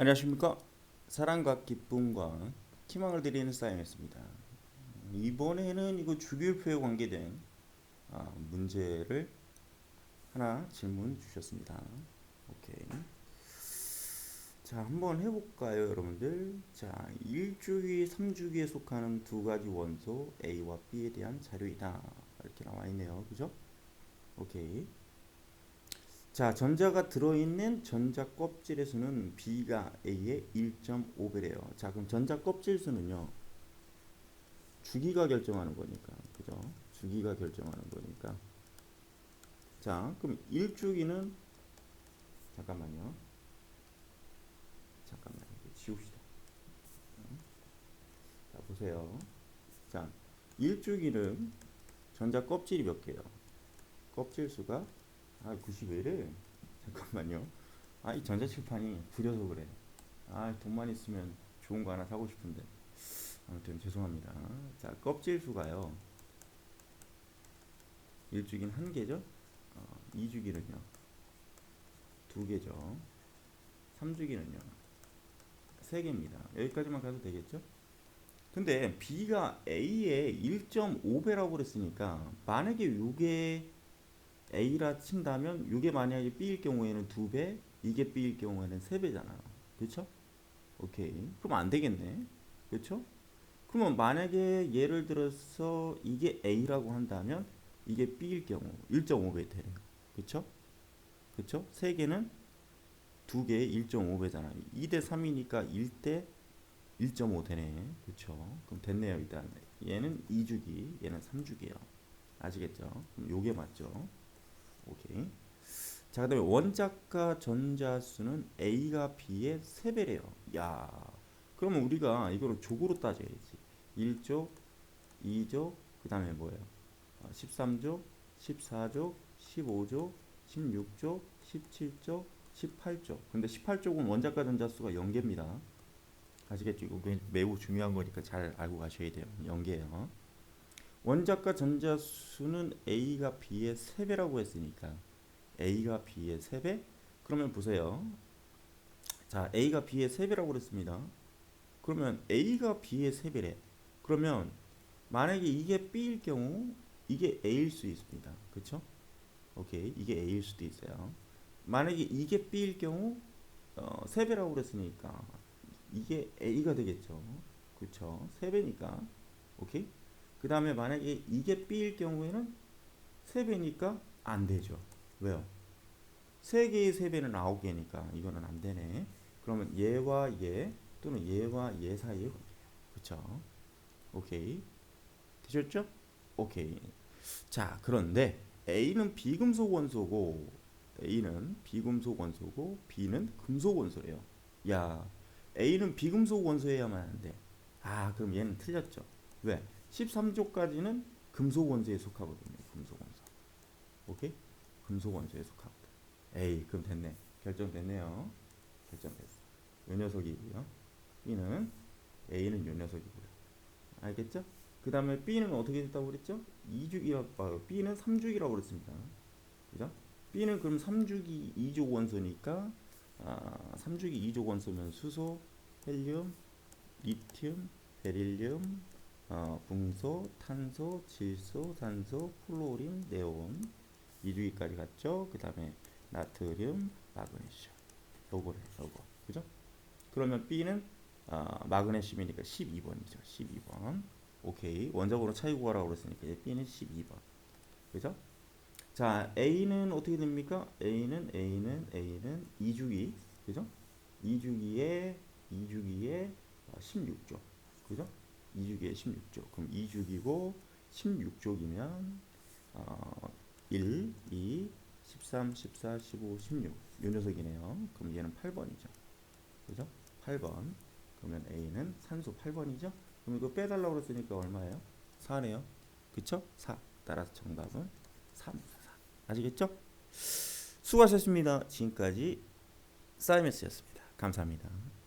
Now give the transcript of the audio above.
안녕하십니까? 사랑과 기쁨과 희망을 드리는 사임이었습니다. 이번에는 이거 주기율표에 관계된 아, 문제를 하나 질문 주셨습니다. 오케이. 자 한번 해볼까요 여러분들? 자 1주기 3주기에 속하는 두 가지 원소 A와 B에 대한 자료이다. 이렇게 나와 있네요. 그죠? 오케이 자, 전자가 들어있는 전자 껍질의 수는 B가 A의 1.5배래요. 자, 그럼 전자 껍질 수는요. 주기가 결정하는 거니까. 그죠? 주기가 결정하는 거니까. 자, 그럼 1주기는 잠깐만요. 잠깐만. 지웁시다. 자, 보세요. 자, 1주기는 전자 껍질이 몇 개예요? 껍질 수가 아, 90왜 이래? 잠깐만요. 아, 이 전자칠판이 구려서 그래. 아, 돈만 있으면 좋은 거 하나 사고 싶은데. 아무튼 죄송합니다. 자, 껍질 수가요. 1주기는 한 개죠? 어, 2주기는요. 두 개죠. 3주기는요. 세 개입니다. 여기까지만 가도 되겠죠? 근데 B가 A의 1.5배라고 그랬으니까 만약에 이게 A라 친다면 이게 만약에 B일 경우에는 두 배, 이게 B일 경우에는 세 배잖아요. 그렇죠? 오케이. 그럼 안 되겠네. 그렇죠? 그러면 만약에 예를 들어서 이게 A라고 한다면 이게 B일 경우 1.5배 되네요. 그렇죠? 그렇죠? 세 개는 두 개에 1.5배잖아요. 2대 3이니까 1대 1.5 되네. 그렇죠? 그럼 됐네요, 일단. 얘는 2주기, 얘는 3주기예요. 아시겠죠? 그럼 요게 맞죠? 오케이. 자, 그다음에 원자과 전자수는 A가 B의 3배래요. 야. 그러면 우리가 이거를 족으로 따져야지. 1족, 2족, 그다음에 뭐예요? 13족, 14족, 15족, 16족, 17족, 18족. 근데 18족은 원자과 전자수가 0개입니다. 아시겠죠? 이거 매우 중요한 거니까 잘 알고 가셔야 돼요. 0개예요. 원자과 전자수는 A가 B의 3배라고 했으니까 A가 B의 3배? 그러면 보세요. 자, A가 B의 3배라고 그랬습니다. 그러면 A가 B의 3배래. 그러면 만약에 이게 B일 경우 이게 A일 수 있습니다. 그렇죠? 오케이. 이게 A일 수도 있어요. 만약에 이게 B일 경우 어, 3배라고 그랬으니까 이게 A가 되겠죠. 그렇죠? 3배니까. 오케이? 그 다음에 만약에 이게 B일 경우에는 3배니까 안 되죠. 왜요? 3개의 3배는 9개니까 이거는 안 되네. 그러면 얘와 얘 또는 얘와 얘 사이에. 그쵸? 오케이. 되셨죠? 오케이. 자, 그런데 A는 비금속 원소고 A는 비금속 원소고 B는 금속 원소래요. 야, A는 비금속 원소여야만 하는데 아, 그럼 얘는 틀렸죠. 왜? 13조까지는 금속 원소에 속하거든요. 금속 원소. 오케이? 금속 원소에 속하거든. 에이, 그럼 됐네. 결정됐네요. 결정됐어. 요 녀석이고요. B는 A는 요 녀석이고요. 알겠죠? 그 다음에 B는 어떻게 됐다고 그랬죠? 2주기라고, 아, B는 3주기라고 그랬습니다. 그죠? B는 그럼 3주기 2족 원소니까, 아, 3주기 2족 원소면 수소, 헬륨, 리튬, 베릴륨, 어, 붕소, 탄소, 질소, 산소, 플로린, 네온 2주기까지 갔죠. 그 다음에 나트륨, 마그네슘 요거를 요거 그죠? 그러면 B는 어, 마그네슘이니까 12번이죠. 12번 오케이 원자번호 차이 구하라고 그랬으니까 이제 B는 12번 그죠? 자 A는 어떻게 됩니까? A는 A는 A는 2주기 그죠? 2주기에 2주기에 16조 그죠? 2주기에 16조. 그럼 2주기고 16조기면 어, 1, 2, 13, 14, 15, 16. 요 녀석이네요. 그럼 얘는 8번이죠. 그죠? 8번. 그러면 A는 산소 8번이죠? 그럼 이거 빼달라고 그랬으니까 얼마예요? 4네요. 그쵸? 4. 따라서 정답은 3, 4. 아시겠죠? 수고하셨습니다. 지금까지 사이먼스였습니다. 감사합니다.